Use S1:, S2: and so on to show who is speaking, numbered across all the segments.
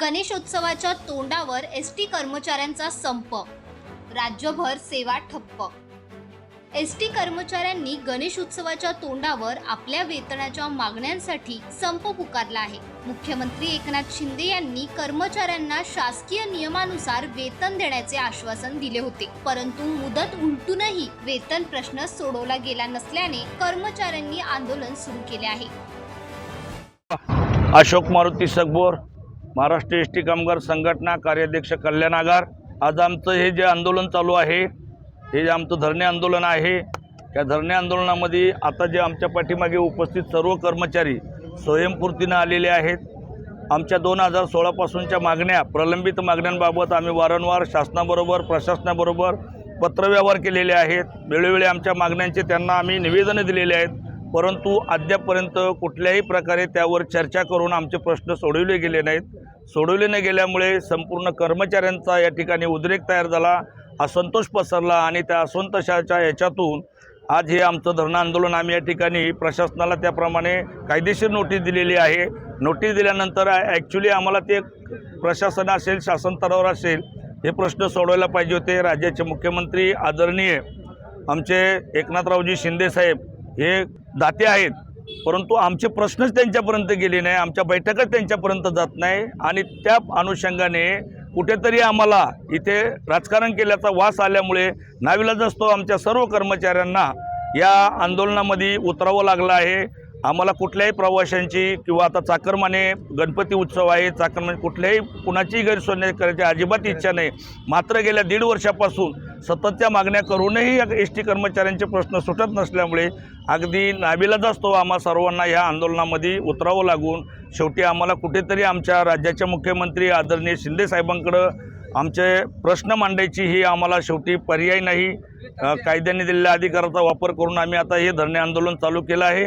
S1: गणेशोत्सवाच्या तोंडावर S T कर्मचाऱ्यांचा संप. राज्यभर सेवा ठप्प. एस टी कर्मचाऱ्यांनी गणेश उत्सवाच्या तोंडावर आपल्या वेतनाच्या मागण्यांसाठी संप पुकारला आहे. मुख्यमंत्री एकनाथ शिंदे यांनी कर्मचाऱ्यांना शासकीय नियमानुसार वेतन देण्याचे आश्वासन दिले होते. परंतु मुदत उलटूनही वेतन प्रश्न सोडवला गेला नसल्याने कर्मचाऱ्यांनी आंदोलन सुरू केले आहे.
S2: अशोक मारुती सगबोर. महाराष्ट्र एस टी कामगार संघटना कार्याध्यक्ष कल्याण आगार. आज आमचं हे जे आंदोलन चालू आहे हे जे आमचं धरणे आंदोलन आहे या धरणे आंदोलनामध्ये आता जे आमच्या पाठीमागे उपस्थित सर्व कर्मचारी स्वयंपूर्तीनं आलेले आहेत. आमच्या दोन हजार सोळापासूनच्या मागण्या प्रलंबित मागण्यांबाबत आम्ही वारंवार शासनाबरोबर प्रशासनाबरोबर पत्रव्यवहार केलेले आहेत. वेळोवेळी आमच्या मागण्यांचे त्यांना आम्ही निवेदनं दिलेले आहेत. परंतु अद्यापपर्यंत कुठल्याही प्रकारे त्यावर चर्चा करून आमचे प्रश्न सोडवले गेले नाहीत. सोडवले न गेल्यामुळे संपूर्ण कर्मचाऱ्यांचा या ठिकाणी उद्रेक तयार झाला. असंतोष पसरला आणि त्या असंतोषाच्या याच्यातून आज हे आमचं धरणं आंदोलन आम्ही या ठिकाणी प्रशासनाला त्याप्रमाणे कायदेशीर नोटीस दिलेली आहे. नोटीस दिल्यानंतर ॲक्च्युली आम्हाला ते प्रशासन असेल शासन स्तरावर असेल हे प्रश्न सोडवायला पाहिजे होते. राज्याचे मुख्यमंत्री आदरणीय आमचे एकनाथरावजी शिंदेसाहेब हे दाते आहेत. परंतु आमचे प्रश्नच त्यांच्यापर्यंत गेले नाही आमच्या बैठकच त्यांच्यापर्यंत जात नाही आणि त्या अनुषंगाने कुठेतरी आम्हाला इथे राजकारण केल्याचा वास आल्यामुळे नाविलाज असतो आमच्या सर्व कर्मचाऱ्यांना या आंदोलनामध्ये उतरावं लागलं आहे. आम्हाला कुठल्याही प्रवाशांची किंवा आता चाकरमाने गणपती उत्सव आहे चाकरमाने कुठल्याही कुणाचीही गैरसोय करायची अजिबात इच्छा नाही. मात्र गेल्या दीड वर्षापासून सततच्या मागण्या करूनही एस टी कर्मचाऱ्यांचे प्रश्न सुटत नसल्यामुळे अगदी नाबिलाच असतो आम्हा सर्वांना ह्या आंदोलनामध्ये उतरावं लागून शेवटी आम्हाला कुठेतरी आमच्या राज्याचे मुख्यमंत्री आदरणीय शिंदे साहेबांकडं आमचे प्रश्न मांडायची ही आम्हाला शेवटी पर्याय नाही. कायद्याने दिलेल्या अधिकाराचा वापर करून आम्ही आता हे धरणे आंदोलन चालू केलं आहे.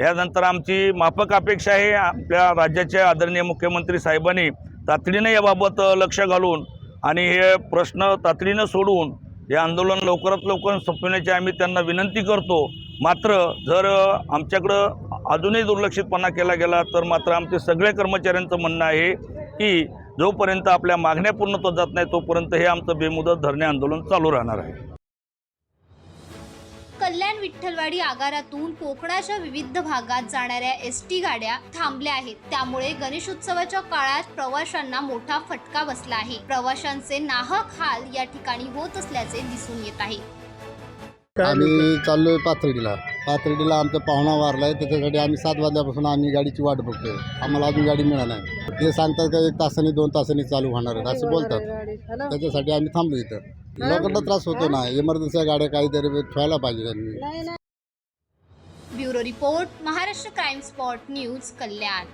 S2: यानंतर आमची माफक अपेक्षा आहे. आपल्या राज्याचे आदरणीय मुख्यमंत्री साहेबांनी तातडीनं याबाबत लक्ष घालून आणि हे प्रश्न तातडीनं सोडवून हे आंदोलन लवकरात लवकर संपवण्याची आम्ही त्यांना विनंती करतो. मात्र जर आमच्याकडं अजूनही दुर्लक्षितपणा केला गेला तर मात्र आमचे सगळ्या कर्मचाऱ्यांचं म्हणणं आहे की जोपर्यंत आपल्या मागण्या पूर्णत्व जात नाही तोपर्यंत हे आमचं बेमुदत धरणे आंदोलन चालू राहणार आहे.
S1: कल्याण विठ्ठलवाडी आगारातून कोकणाच्या विविध भागात जाणाऱ्या एस टी गाड्या थांबल्या आहेत. त्यामुळे गणेशोत्सवाच्या काळात प्रवाशांना मोठा फटका बसला आहे. प्रवाशांचे नाहक हाल या ठिकाणी होत असल्याचे दिसून येत आहे.
S3: आम्ही चाललोय पाथर्डीला. पाथर्डीला आमचा पाहुणा वारला आहे त्याच्यासाठी आम्ही सात वाजल्यापासून आम्ही गाडीची वाट बघतोय. आम्हाला अजून गाडी मिळाली नाही. ते सांगतात का एक तासाने दोन तासांनी चालू होणार आहे. असं बोलतात. त्याच्यासाठी आम्ही थांबलो इथं. लोकांना त्रास होतो ना. इमर्जन्सी गाड्या काहीतरी ठेवायला पाहिजे त्यांनी.
S1: Bureau report Maharashtra crime spot news Kalyan.